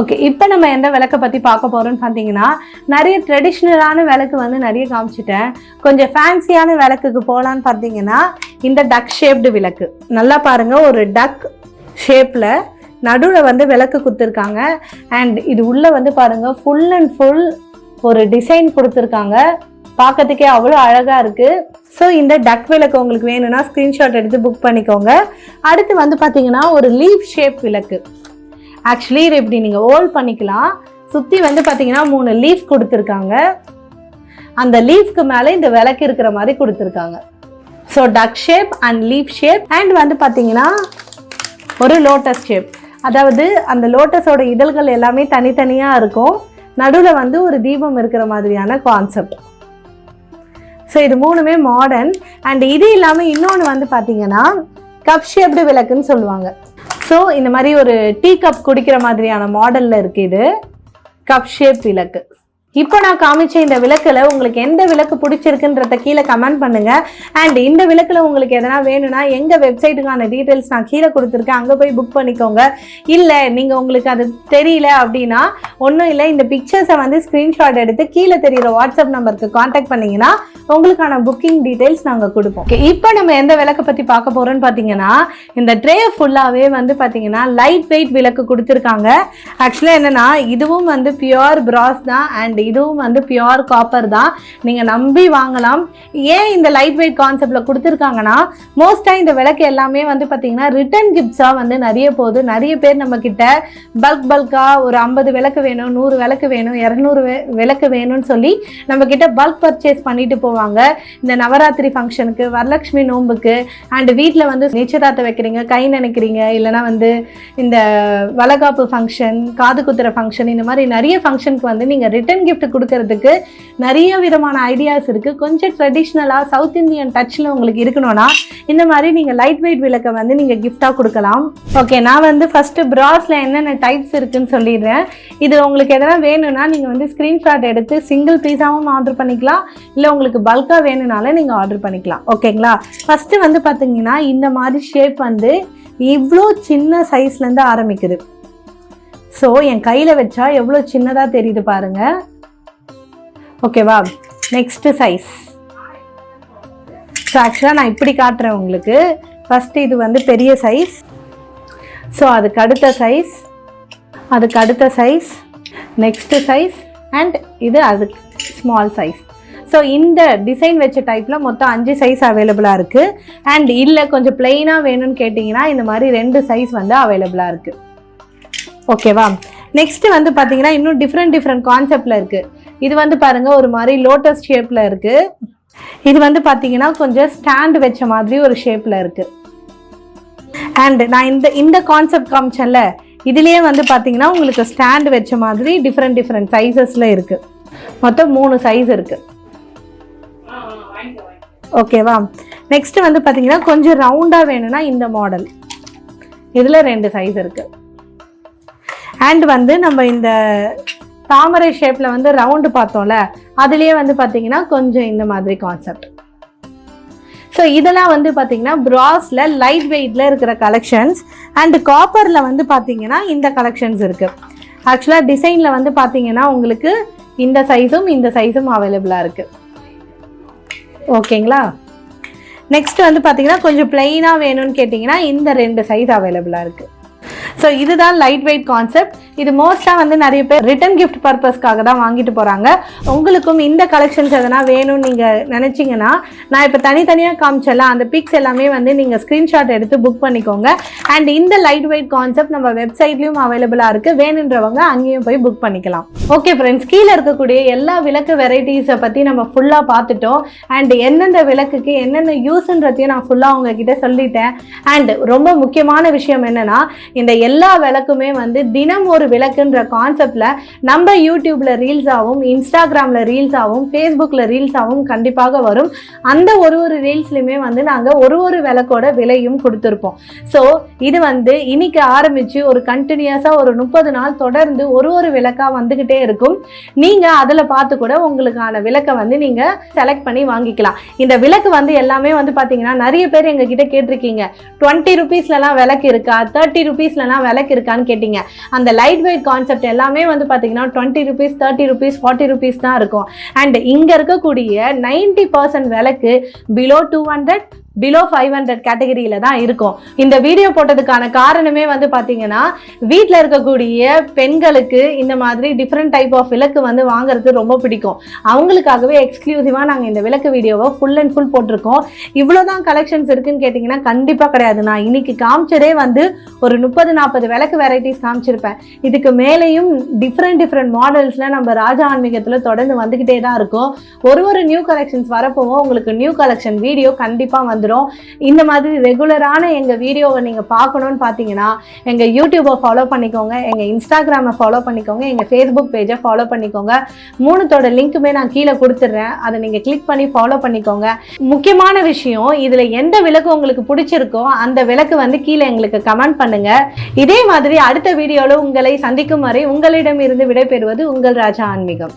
Okay இப்போ நம்ம எந்த விளக்கை பற்றி பார்க்க போகிறோம்னு பார்த்தீங்கன்னா நிறைய ட்ரெடிஷ்னலான விளக்கு வந்து நிறைய காமிச்சிட்டேன். கொஞ்சம் ஃபேன்சியான விளக்குக்கு போகலான்னு பார்த்தீங்கன்னா இந்த டக் ஷேப்டு விளக்கு. நல்லா பாருங்கள் ஒரு டக் ஷேப்பில் நடுவில் வந்து விளக்கு கொடுத்துருக்காங்க. அண்ட் இது உள்ளே வந்து பாருங்க ஃபுல் அண்ட் ஃபுல் ஒரு டிசைன் கொடுத்துருக்காங்க. பார்க்கறதுக்கே அவ்வளோ அழகாக இருக்குது ஸோ இந்த டக் விளக்கு உங்களுக்கு வேணும்னா ஸ்க்ரீன்ஷாட் எடுத்து புக் பண்ணிக்கோங்க. அடுத்து வந்து பார்த்தீங்கன்னா ஒரு லீஃப் ஷேப் விளக்கு. ஆக்சுவலி இதை இப்படி நீங்கள் ஹோல்ட் பண்ணிக்கலாம். சுற்றி வந்து பார்த்தீங்கன்னா மூணு லீஃப் கொடுத்துருக்காங்க. அந்த லீஃப்க்கு மேலே இந்த விளக்கு இருக்கிற மாதிரி கொடுத்துருக்காங்க. So duck shape and leaf shape and வந்து பார்த்தீங்கன்னா ஒரு லோட்டஸ் ஷேப் அதாவது அந்த லோட்டஸோட இதழ்கள் எல்லாமே தனித்தனியாக இருக்கும். நடுவில் வந்து ஒரு தீபம் இருக்கிற மாதிரியான கான்செப்ட் ஸோ இது மூணுமே மாடர்ன் அண்ட் இது இல்லாமல் இன்னொன்று வந்து பார்த்தீங்கன்னா கப் ஷேப்டு விளக்குன்னு சொல்லுவாங்க. ஸோ இந்த மாதிரி ஒரு டீ கப் குடிக்கிற மாதிரியான மாடலில் இருக்குது இது. கப் ஷேப் விளக்கு. இப்போ நான் காமிச்ச இந்த விளக்கில் உங்களுக்கு எந்த விளக்கு பிடிச்சிருக்குன்றத கீழே கமெண்ட் பண்ணுங்க. அண்ட் இந்த விளக்கில் உங்களுக்கு எதனா வேணும்னா எங்கள் வெப்சைட்டுக்கான டீட்டெயில்ஸ் நான் கீழே கொடுத்துருக்கேன். அங்கே போய் புக் பண்ணிக்கோங்க. இல்லை நீங்கள் உங்களுக்கு அது தெரியல அப்படின்னா ஒன்றும் இல்லை இந்த பிக்சர்ஸை வந்து ஸ்க்ரீன்ஷாட் எடுத்து கீழே தெரிகிற வாட்ஸ்அப் நம்பருக்கு காண்டாக்ட் பண்ணிங்கன்னா உங்களுக்கான புக்கிங் டீட்டெயில்ஸ் நாங்கள் கொடுப்போம். இப்போ நம்ம எந்த விளக்கை பற்றி பார்க்க போகிறோம்னு பார்த்தீங்கன்னா இந்த ட்ரே ஃபுல்லாகவே வந்து பார்த்தீங்கன்னா லைட் வெயிட் விளக்கு கொடுத்துருக்காங்க. ஆக்சுவலாக என்னன்னா இதுவும் வந்து பியோர் பிராஸ் தான். அண்ட் இதுவும் வந்து பியோர் காப்பர் தான். நீங்கள் நம்பி வாங்கலாம். ஏன் இந்த லைட் வெயிட் கான்செப்டில் கொடுத்துருக்காங்கன்னா மோஸ்ட்டாக இந்த விளக்கு எல்லாமே வந்து பார்த்தீங்கன்னா ரிட்டர்ன் கிஃப்ட்ஸாக வந்து நிறைய போகுது. நிறைய பேர் நம்ம கிட்ட பல்க் பல்காக ஒரு ஐம்பது விளக்கு வேணும் நூறு விளக்கு வேணும் இரநூறு விளக்கு வேணும்னு சொல்லி நம்ம கிட்ட பல்க் பர்ச்சேஸ் பண்ணிட்டு போவாங்க. இந்த நவராத்திரி ஃபங்க்ஷனுக்கு வரலட்சுமி நோன்புக்கு அண்ட் வீட்டில் வந்து நிச்சயதார்த்தம் வைக்கிறீங்க கை நினைக்கிறீங்க இல்லைன்னா வந்து இந்த வளகாப்பு ஃபங்க்ஷன் காது குத்துற ஃபங்க்ஷன் இந்த மாதிரி நிறைய ஃபங்க்ஷனுக்கு வந்து நீங்கள் ரிட்டர்ன் கிஃப்ட் கொடுக்கறதுக்கு நிறைய விதமான ஐடியாஸ் இருக்குது கொஞ்சம் ட்ரெடிஷ்னலாக சவுத் இந்தியன் டச்சில் உங்களுக்கு இருக்கணும்னா இந்த மாதிரி நீங்கள் லைட் வெயிட் விளக்கை வந்து நீங்கள் கிஃப்டாக கொடுக்கலாம். ஓகே நான் வந்து ஃபஸ்ட்டு ப்ராஸில் என்னென்ன டைப்ஸ் இருக்குன்னு சொல்லிடுறேன். இது உங்களுக்கு எதனா வேணும்னா நீங்கள் வந்து ஸ்க்ரீன்ஷாட் எடுத்து சிங்கிள் பீஸாகவும் ஆர்டர் பண்ணிக்கலாம். இல்லை உங்களுக்கு பல்காக வேணும்னாலும் நீங்கள் ஆர்டர் பண்ணிக்கலாம். ஓகேங்களா ஃபஸ்ட்டு வந்து பார்த்தீங்கன்னா இந்த மாதிரி ஷேப் வந்து இவ்வளோ சின்ன சைஸ்லேருந்து ஆரம்பிக்குது. ஸோ என் கையில் வச்சா எவ்வளோ சின்னதாக தெரியுது பாருங்க. ஓகேவா? நெக்ஸ்ட்டு சைஸ் ஸோ ஆக்சுவலாக நான் இப்படி காட்டுறேன் உங்களுக்கு. ஃபஸ்ட்டு இது வந்து பெரிய சைஸ் ஸோ அதுக்கு அடுத்த சைஸ் அதுக்கு அடுத்த சைஸ் நெக்ஸ்ட்டு சைஸ் அண்ட் இது அதுக்கு ஸ்மால் சைஸ் ஸோ இந்த டிசைன் வச்ச டைப்பில் மொத்தம் அஞ்சு சைஸ் அவைலபிளாக இருக்குது அண்ட் இல்லை கொஞ்சம் பிளெயினாக வேணும்னு கேட்டிங்கன்னா இந்த மாதிரி ரெண்டு சைஸ் வந்து அவைலபிளாக இருக்குது ஓகேவா நெக்ஸ்ட்டு வந்து பார்த்தீங்கன்னா இன்னும் டிஃப்ரெண்ட் டிஃப்ரெண்ட் கான்செப்டில் இருக்குது இது வந்து பாருங்க ஒரு மாதிரி லோட்டஸ் ஷேப்பில் இருக்குது இது வந்து பார்த்தீங்கன்னா கொஞ்சம் ஸ்டாண்ட் வச்ச மாதிரி ஒரு ஷேப்பில் இருக்குது அண்ட் நான் இந்த இந்த கான்செப்ட் காமிச்சேன்ல இதுலேயே வந்து பார்த்தீங்கன்னா உங்களுக்கு ஸ்டாண்ட் வச்ச மாதிரி டிஃப்ரெண்ட் டிஃப்ரெண்ட் சைஸஸில் இருக்குது மொத்தம் மூணு சைஸ் இருக்குது ஓகேவா நெக்ஸ்ட் வந்து பார்த்தீங்கன்னா கொஞ்சம் ரவுண்டாக வேணும்னா இந்த மாடல் இதில் ரெண்டு சைஸ் இருக்குது அண்ட் வந்து நம்ம இந்த தாமரை ஷேப்பில் வந்து ரவுண்டு பார்த்தோம்ல அதுலேயே வந்து பார்த்தீங்கன்னா கொஞ்சம் இந்த மாதிரி கான்செப்ட் ஸோ இதெல்லாம் வந்து பார்த்தீங்கன்னா ப்ராஸில் லைட் வெயிட்டில் இருக்கிற கலெக்ஷன்ஸ் அண்ட் காப்பரில் வந்து பார்த்தீங்கன்னா இந்த கலெக்ஷன்ஸ் இருக்குது ஆக்சுவலாக டிசைனில் வந்து பார்த்தீங்கன்னா உங்களுக்கு இந்த சைஸும் இந்த சைஸும் அவைலபிளாக இருக்குது ஓகேங்களா நெக்ஸ்ட் வந்து பார்த்தீங்கன்னா கொஞ்சம் பிளெயினாக வேணும்னு கேட்டிங்கன்னா இந்த ரெண்டு சைஸ் அவைலபிளாக இருக்குது ஸோ இதுதான் லைட் வெயிட் கான்செப்ட் இது மோஸ்ட்டாக வந்து நிறைய பேர் ரிட்டன் கிஃப்ட் பர்பஸ்க்காக தான் வாங்கிட்டு போகிறாங்க உங்களுக்கும் இந்த கலெக்ஷன்ஸ் எதனா வேணும்னு நீங்கள் நினச்சிங்கன்னா நான் இப்போ தனித்தனியாக காமிச்சல அந்த பிக்ஸ் எல்லாமே வந்து நீங்கள் ஸ்க்ரீன்ஷாட் எடுத்து புக் பண்ணிக்கோங்க. அண்ட் இந்த லைட் வெயிட் கான்செப்ட் நம்ம வெப்சைட்லேயும் அவைலபிளாக இருக்குது வேணுன்றவங்க அங்கேயும் போய் புக் பண்ணிக்கலாம். ஓகே ஃப்ரெண்ட்ஸ் கீழே இருக்கக்கூடிய எல்லா விளக்கு வெரைட்டிஸை பற்றி நம்ம ஃபுல்லாக பார்த்துட்டோம். அண்ட் எந்தெந்த விளக்குக்கு என்னென்ன யூஸ்ன்றதையும் நான் ஃபுல்லாக உங்ககிட்ட சொல்லிட்டேன். அண்ட் ரொம்ப முக்கியமான விஷயம் என்னென்னா இந்த எல்லா விளக்குமே வந்து தினம் ஒரு விளக்குன்ற கான்செப்டில் நம்ம யூடியூப்ல ரீல்ஸாகவும் இன்ஸ்டாகிராமில் ரீல்ஸாகவும் ஃபேஸ்புக்கில் ரீல்ஸாகவும் கண்டிப்பாக வரும். அந்த ஒரு ஒரு ரீல்ஸ்லையுமே வந்து நாங்கள் ஒரு ஒரு விளக்கோட விலையும் கொடுத்துருப்போம். ஸோ இது வந்து இன்னைக்கு ஆரம்பித்து ஒரு கண்டினியூஸாக ஒரு முப்பது நாள் தொடர்ந்து ஒரு ஒரு விளக்காக வந்துக்கிட்டே இருக்கும். நீங்கள் அதில் பார்த்து கூட உங்களுக்கான விளக்கை வந்து நீங்கள் செலக்ட் பண்ணி வாங்கிக்கலாம். இந்த விளக்கு வந்து எல்லாமே வந்து பார்த்தீங்கன்னா நிறைய பேர் எங்ககிட்ட கேட்டிருக்கீங்க. டுவெண்ட்டி ருபீஸ்லலாம் விளக்கு இருக்கா? தேர்ட்டி ருபீஸ்ல ருபீஸ்லலாம் விளக்கு இருக்கான்னு கேட்டிங்க. அந்த லைட் வெயிட் கான்செப்ட் எல்லாமே வந்து பார்த்தீங்கன்னா twenty rupees thirty rupees forty rupees தான் இருக்கும். அண்ட் இங்கே இருக்கக்கூடிய நைன்டி பர்சன்ட் விலக்கு below two hundred below five hundred கேட்டகரியில தான் இருக்கும். இந்த வீடியோ போட்டதுக்கான காரணமே வந்து பார்த்தீங்கன்னா வீட்டில் இருக்கக்கூடிய பெண்களுக்கு இந்த மாதிரி டிஃப்ரெண்ட் டைப் ஆஃப் விளக்கு வந்து வாங்குறது ரொம்ப பிடிக்கும். அவங்களுக்காகவே எக்ஸ்க்ளூசிவாக நாங்கள் இந்த விளக்கு வீடியோவை ஃபுல் அண்ட் ஃபுல் போட்டிருக்கோம். இவ்வளோதான் கலெக்ஷன்ஸ் இருக்குன்னு கேட்டிங்கன்னா கண்டிப்பாக கிடையாது. நான் இன்னைக்கு காமிச்சதே வந்து ஒரு முப்பது நாற்பது விளக்கு வெரைட்டிஸ் காமிச்சிருப்பேன். இதுக்கு மேலேயும் டிஃப்ரெண்ட் டிஃப்ரெண்ட் மாடல்ஸில் நம்ம ராஜா ஆன்மீகத்தில் தொடர்ந்து வந்துக்கிட்டே தான் இருக்கும். ஒரு ஒரு நியூ கலெக்ஷன்ஸ் வரப்போவும் உங்களுக்கு நியூ கலெக்ஷன் வீடியோ கண்டிப்பாக வந்துடும் இந்த மாதிரி ரெகுலரான எங்கள் வீடியோவை நீங்கள் பார்க்கணுன்னு பார்த்தீங்கன்னா எங்கள் யூடியூப்பை ஃபாலோ பண்ணிக்கோங்க எங்கள் இன்ஸ்டாகிராமை ஃபாலோ பண்ணிக்கோங்க எங்கள் ஃபேஸ்புக் பேஜை ஃபாலோ பண்ணிக்கோங்க. மூணுத்தோட லிங்க்குமே நான் கீழே கொடுத்துட்றேன். அதை நீங்கள் கிளிக் பண்ணி ஃபாலோ பண்ணிக்கோங்க. முக்கியமான விஷயம் இதில் எந்த விளக்கு உங்களுக்கு பிடிச்சிருக்கோ அந்த விளக்கு வந்து கீழே எங்களுக்கு கமெண்ட் பண்ணுங்க. இதே மாதிரி அடுத்த வீடியோவில் உங்களை சந்திக்கும் வரை உங்களிடமிருந்து விடைபெறுவது உங்கள் ராஜா ஆன்மீகம்.